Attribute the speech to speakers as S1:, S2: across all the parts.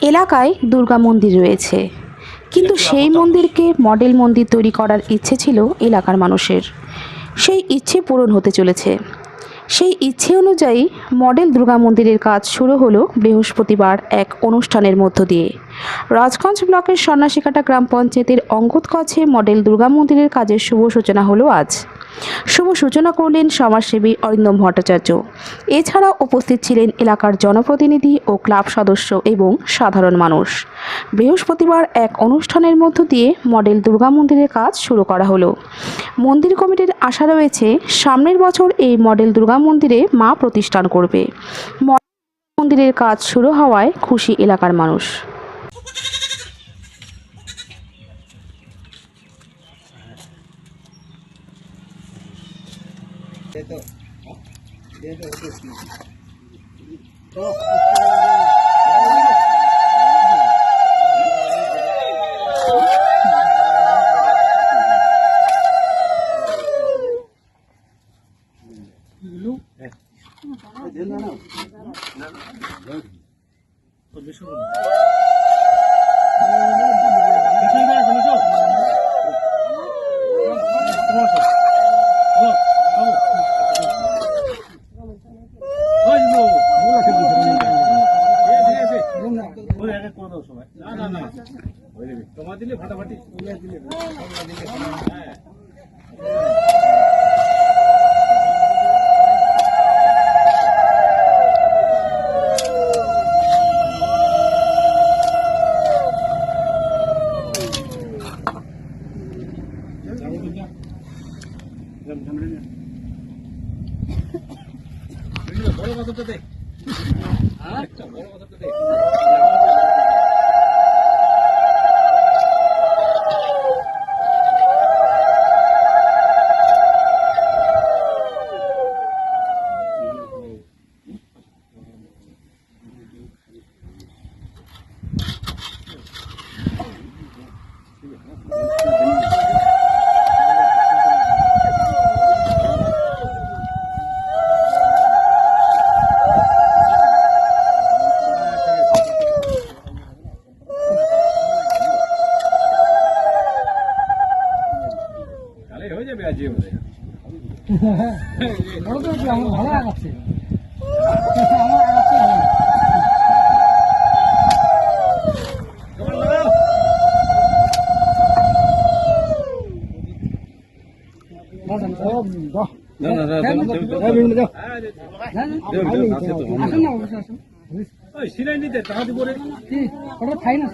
S1: এলাকায় দুর্গা মন্দির রয়েছে। কিন্তু সেই মন্দিরকে মডেল মন্দির তৈরি করার ইচ্ছে ছিল এলাকার মানুষের। সেই ইচ্ছে পূরণ হতে চলেছে। সেই ইচ্ছে অনুযায়ী মডেল দুর্গা মন্দিরের কাজ শুরু হলো বৃহস্পতিবার এক অনুষ্ঠানের মধ্য দিয়ে। রাজগঞ্জ ব্লকের সন্ন্যাসিকাটা গ্রাম পঞ্চায়েতের অঙ্গদগছে মডেল দুর্গা মন্দিরের কাজের শুভ সূচনা হলো আজ। শুভ সূচনা করলেন সমাজসেবী অরিন্দম ভট্টাচার্য। এছাড়া উপস্থিত ছিলেন এলাকার জনপ্রতিনিধি ও ক্লাব সদস্য এবং সাধারণ মানুষ। বৃহস্পতিবার এক অনুষ্ঠানের মধ্য দিয়ে মডেল দুর্গা মন্দিরের কাজ শুরু করা হলো। মন্দির কমিটির আশা রয়েছে, সামনের বছর এই মডেল দুর্গা মন্দিরে মা প্রতিষ্ঠান করবে। মন্দিরের কাজ শুরু হওয়ায় খুশি এলাকার মানুষ। Подбежал. Начинай, начинай.
S2: তোমার দিলে ফাটাফাটি বড় কথাটা দে একটা বড় কথাটা দে তাহলে হয়ে যাবে আজকে বোধ হয়
S3: বড় তো একটু আমার ভালো আগাচ্ছে আমার আগাচ্ছে ভালো না।
S2: তোমার লাগাও
S3: বসেন, ও, বাহ।
S2: না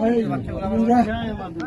S3: 哎呀妈呀